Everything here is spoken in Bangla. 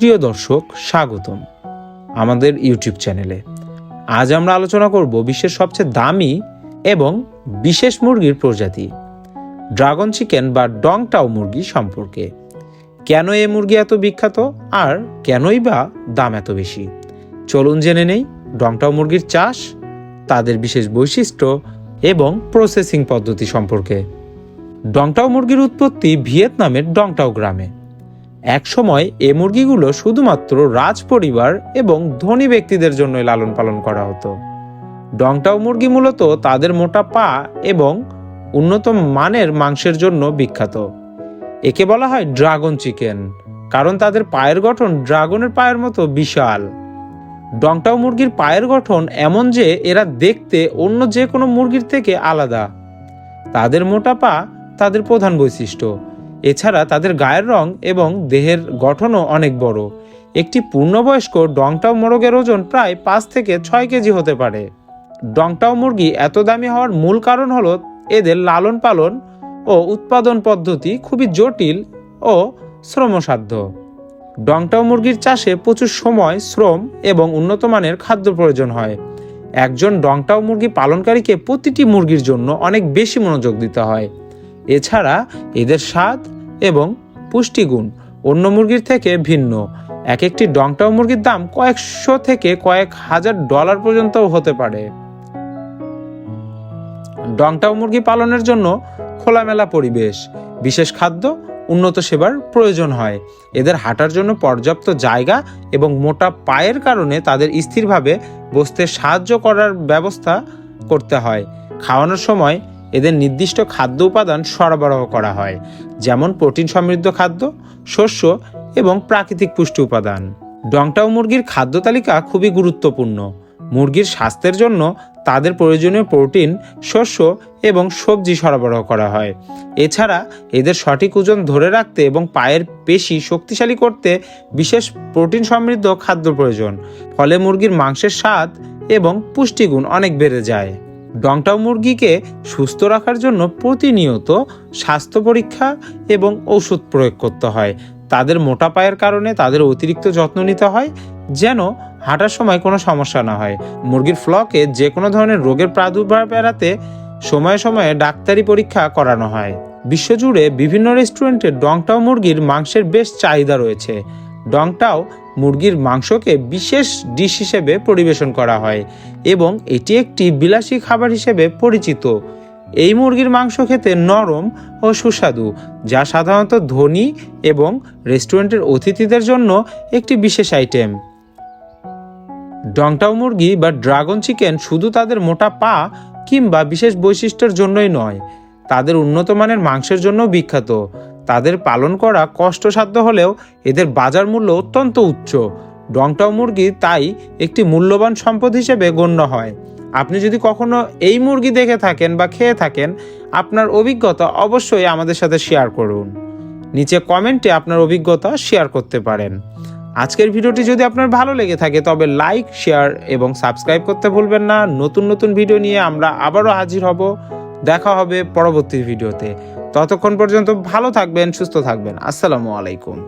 প্রিয় দর্শক, স্বাগতম আমাদের ইউটিউব চ্যানেলে। আজ আমরা আলোচনা করব বিশ্বের সবচেয়ে দামি এবং বিশেষ মুরগির প্রজাতি, ড্রাগন চিকেন বা ডংটাও মুরগি সম্পর্কে। কেন এ মুরগি এত বিখ্যাত আর কেনই বা দাম এত বেশি? চলুন জেনে নেই ডংটাও মুরগির চাষ, তাদের বিশেষ বৈশিষ্ট্য এবং প্রসেসিং পদ্ধতি সম্পর্কে। ডংটাও মুরগির উৎপত্তি ভিয়েতনামের ডংটাও গ্রামে। একসময় এ মুরগিগুলো শুধুমাত্র রাজ পরিবার এবং ধনী ব্যক্তিদের জন্যই লালন পালন করা হতো। ডংটাও মুরগি মূলত তাদের মোটা পা এবং উন্নত মানের মাংসের জন্য বিখ্যাত। একে বলা হয় ড্রাগন চিকেন, কারণ তাদের পায়ের গঠন ড্রাগনের পায়ের মতো বিশাল। ডংটাও মুরগির পায়ের গঠন এমন যে এরা দেখতে অন্য যে কোনো মুরগির থেকে আলাদা। তাদের মোটা পা তাদের প্রধান বৈশিষ্ট্য। এছাড়া তাদের গায়ের রং এবং দেহের গঠনও অনেক বড়। একটি পূর্ণবয়স্ক ডংটাও মোরগের ওজন প্রায় পাঁচ থেকে ছয় কেজি হতে পারে। ডংটাও মুরগি এত দামি হওয়ার মূল কারণ হলো এদের লালন পালন ও উৎপাদন পদ্ধতি খুবই জটিল ও শ্রমসাধ্য। ডংটাও মুরগির চাষে প্রচুর সময়, শ্রম এবং উন্নত মানের খাদ্য প্রয়োজন হয়। একজন ডংটাও মুরগি পালনকারীকে প্রতিটি মুরগির জন্য অনেক বেশি মনোযোগ দিতে হয়। এছাড়া এদের স্বাদ এবং পুষ্টিগুণ অন্য মুরগির থেকে ভিন্ন। এক একটি ডংটাও মুরগির দাম কয়েকশো থেকে কয়েক হাজার ডলার পর্যন্তও হতে পারে। ডংটাও মুরগি পালনের জন্য খোলামেলা পরিবেশ, বিশেষ খাদ্য, উন্নত সেবার প্রয়োজন হয়। এদের হাঁটার জন্য পর্যাপ্ত জায়গা এবং মোটা পায়ের কারণে তাদের স্থিরভাবে বসতে সাহায্য করার ব্যবস্থা করতে হয়। খাওয়ানোর সময় এদের নির্দিষ্ট খাদ্য উপাদান সরবরাহ করা হয়, যেমন প্রোটিন সমৃদ্ধ খাদ্য, শস্য এবং প্রাকৃতিক পুষ্টি উপাদান। ডংটাও মুরগির খাদ্য তালিকা খুবই গুরুত্বপূর্ণ। মুরগির স্বাস্থ্যের জন্য তাদের প্রয়োজনীয় প্রোটিন, শস্য এবং সবজি সরবরাহ করা হয়। এছাড়া এদের সঠিক ওজন ধরে রাখতে এবং পায়ের পেশি শক্তিশালী করতে বিশেষ প্রোটিন সমৃদ্ধ খাদ্য প্রয়োজন। ফলে মুরগির মাংসের স্বাদ এবং পুষ্টিগুণ অনেক বেড়ে যায়। ডংটাও মুরগিকে সুস্থ রাখার জন্য প্রতিনিয়ত স্বাস্থ্য পরীক্ষা এবং ওষুধ প্রয়োগ করতে হয়। তাদের মোটা পায়ের কারণে তাদের অতিরিক্ত যত্ন নিতে হয়, যেন হাঁটার সময় কোনো সমস্যা না হয়। মুরগির ফ্লকে যে কোনো ধরনের রোগের প্রাদুর্ভাব এড়াতে সময়ে সময়ে ডাক্তারি পরীক্ষা করানো হয়। বিশ্বজুড়ে বিভিন্ন রেস্টুরেন্টে ডংটাও মুরগির মাংসের বেশ চাহিদা রয়েছে। ডংটাও মুরগির মাংসকে বিশেষ ডিশ হিসেবে পরিবেশন করা হয় এবং এটি একটি বিলাসী খাবার হিসেবে পরিচিত। এই মুরগির মাংস খেতে নরম ও সুস্বাদু, যা সাধারণত ধনী এবং রেস্টুরেন্টের অতিথিদের জন্য একটি বিশেষ আইটেম। ডংটাও মুরগি বা ড্রাগন চিকেন শুধু তাদের মোটা পা কিংবা বিশেষ বৈশিষ্ট্যের জন্যই নয়, তাদের উন্নত মানের মাংসের জন্য বিখ্যাত। তাদের পালন করা কষ্টসাধ্য হলেও এদের বাজার মূল্য অত্যন্ত উচ্চ। ডংটাও মুরগি তাই একটি মূল্যবান সম্পদ হিসেবে গণ্য হয়। আপনি যদি কখনো এই মুরগি দেখে থাকেন বা খেয়ে থাকেন, আপনার অভিজ্ঞতা অবশ্যই আমাদের সাথে শেয়ার করুন। নিচে কমেন্টে আপনার অভিজ্ঞতা শেয়ার করতে পারেন। আজকের ভিডিওটি যদি আপনার ভালো লেগে থাকে, তবে লাইক, শেয়ার এবং সাবস্ক্রাইব করতে ভুলবেন না। নতুন নতুন ভিডিও নিয়ে আমরা আবারও হাজির হব। দেখা হবে পরবর্তী ভিডিওতে। ততক্ষণ পর্যন্ত ভালো থাকবেন সুস্থ থাকবেন। আসসালামু আলাইকুম।